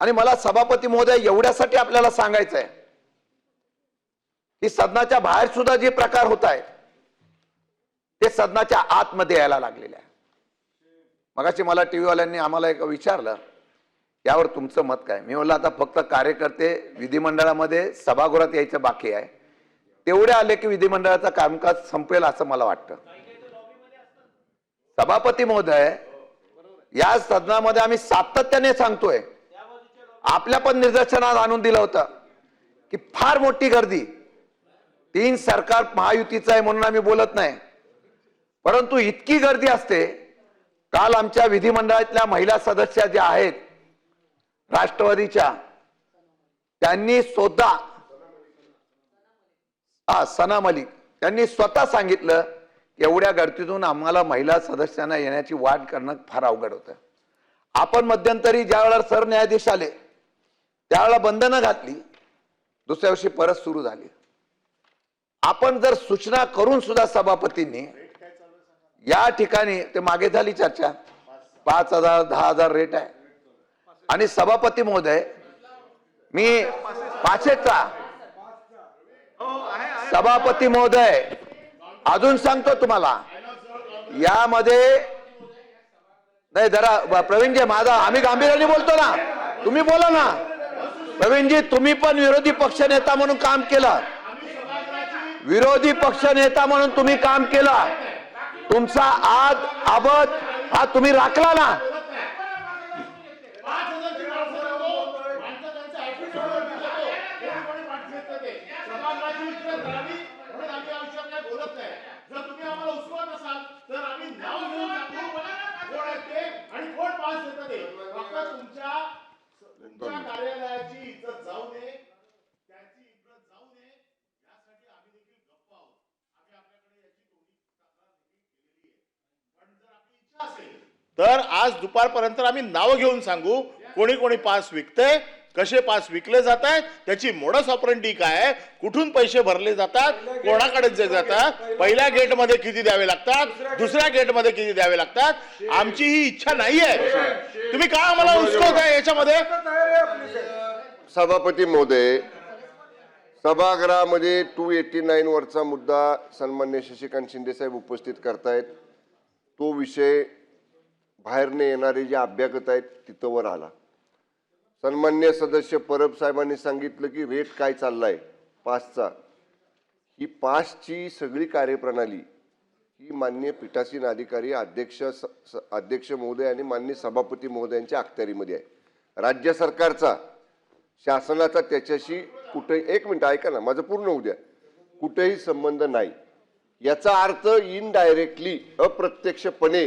आणि मला सभापती महोदय एवढ्यासाठी आपल्याला सांगायचं आहे की सदनाच्या बाहेर सुद्धा जे प्रकार होत आहेत ते सदनाच्या आतमध्ये यायला लागलेले आहे. मगाशी मला टीव्ही वाल्यांनी आम्हाला एक विचारलं यावर तुमचं मत काय? मी म्हणलं आता फक्त कार्यकर्ते विधिमंडळामध्ये सभागृहात यायचं बाकी आहे. तेवढे आले की विधिमंडळाचं कामकाज संपेल असं मला वाटतं. सभापती महोदय या सदनामध्ये आम्ही सातत्याने सांगतोय आपल्या पण निदर्शनात आणून दिलं होतं की फार मोठी गर्दी. तीन सरकार महायुतीचं आहे म्हणून आम्ही बोलत नाही. परंतु इतकी गर्दी असते काल आमच्या विधिमंडळातल्या महिला सदस्य ज्या आहेत राष्ट्रवादीच्या त्यांनी स्वतः हा सना मलिक त्यांनी स्वतः सांगितलं एवढ्या गर्दीतून आम्हाला महिला सदस्यांना येण्याची वाट करणं फार अवघड होतं. आपण मध्यंतरी ज्या वेळेला सरन्यायाधीश आले त्यावेळेला बंधनं घातली. दुसऱ्या वर्षी परत सुरू झाली. आपण जर सूचना करून सुद्धा सभापतींनी या ठिकाणी ते मागे झाली चर्चा. पाच हजार दहा हजार रेट आहे. आणि सभापती महोदय मी पाचशेचा सभापती महोदय अजून सांगतो तुम्हाला. यामध्ये नाही जरा प्रवीणजी माझा आम्ही गांभीर्याने बोलतो ना. तुम्ही बोला ना. प्रवीणजी तुम्ही पण विरोधी पक्ष नेता म्हणून काम केलं. विरोधी पक्ष नेता म्हणून तुम्ही काम केलं. तुमचा आज आबत हा तुम्ही राखला ना. तुमच्या तुमच्या कार्यालयाची इज्जत जाऊ नये त्याची इज्जत जाऊ नये यासाठी आम्ही देखील गप्प आहोत. आम्ही आपल्याकडे याची तक्रार देखील केलेली आहे. पण जर आपली इच्छा असेल तर आज दुपारपर्यंत आम्ही नावं घेऊन सांगू कोणी कोणी पास विकते कसे पास विकले जात आहेत त्याची मोडस ऑपरेंडी काय आहे कुठून पैसे भरले जातात कोणाकडे जे जातात पहिल्या गेटमध्ये किती द्यावे लागतात दुसऱ्या गेटमध्ये किती द्यावे लागतात आमची ही इच्छा नाही आहे. तुम्ही का आम्हाला उचकवताय याच्यामध्ये? सभापती महोदय सभागृहामध्ये टू एटी नाईन वरचा मुद्दा सन्मान्य शशिकांत शिंदे साहेब उपस्थित करतायत. तो विषय बाहेरने येणारे जे अभ्यागत आहेत तिथं वर आला. सन्मान्य सदस्य परब साहेबांनी सांगितलं की रेट काय चाललाय? पासचा ही पासची सगळी कार्यप्रणाली ही मान्य पीठासीन अधिकारी अध्यक्ष स- अध्यक्ष महोदय आणि मान्य सभापती महोदयांच्या अखत्यारीमध्ये आहे. राज्य सरकारचा शासनाचा त्याच्याशी कुठे एक मिनिट ऐका ना माझं पूर्ण होऊ द्या. कुठेही संबंध नाही. याचा अर्थ इनडायरेक्टली अप्रत्यक्षपणे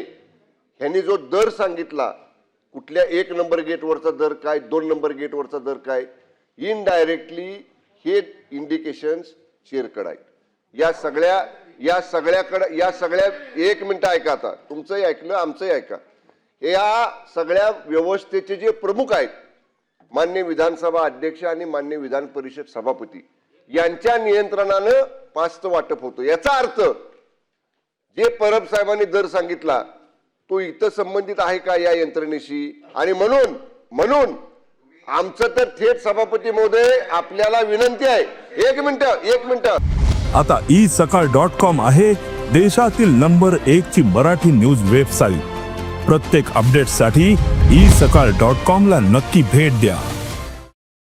ह्यांनी जो दर सांगितला कुठल्या एक नंबर गेटवरचा दर काय दोन नंबर गेटवरचा दर काय इनडायरेक्टली हे इंडिकेशन्स शेअरकडे आहेत या सगळ्या या सगळ्याकडं या सगळ्या एक मिनटं ऐका आता. तुमचंही ऐकलं आमचंही ऐका. या सगळ्या व्यवस्थेचे जे प्रमुख आहेत मान्य विधानसभा अध्यक्ष आणि मान्य विधान परिषद सभापती यांच्या नियंत्रणानं पासचं वाटप होतं. याचा अर्थ जे परब साहेबांनी दर सांगितला तो इथं संबंधित आहे का या यंत्रणेशी? आणि म्हणून म्हणून आमचं तर थेट सभापती महोदय आपल्याला विनंती आहे. एक मिनिट एक मिनिट. आता ई सकाळ डॉट कॉम आहे देशातील नंबर एक ची मराठी न्यूज वेबसाईट. प्रत्येक अपडेटसाठी ई सकाळ डॉट कॉम ला नक्की भेट द्या.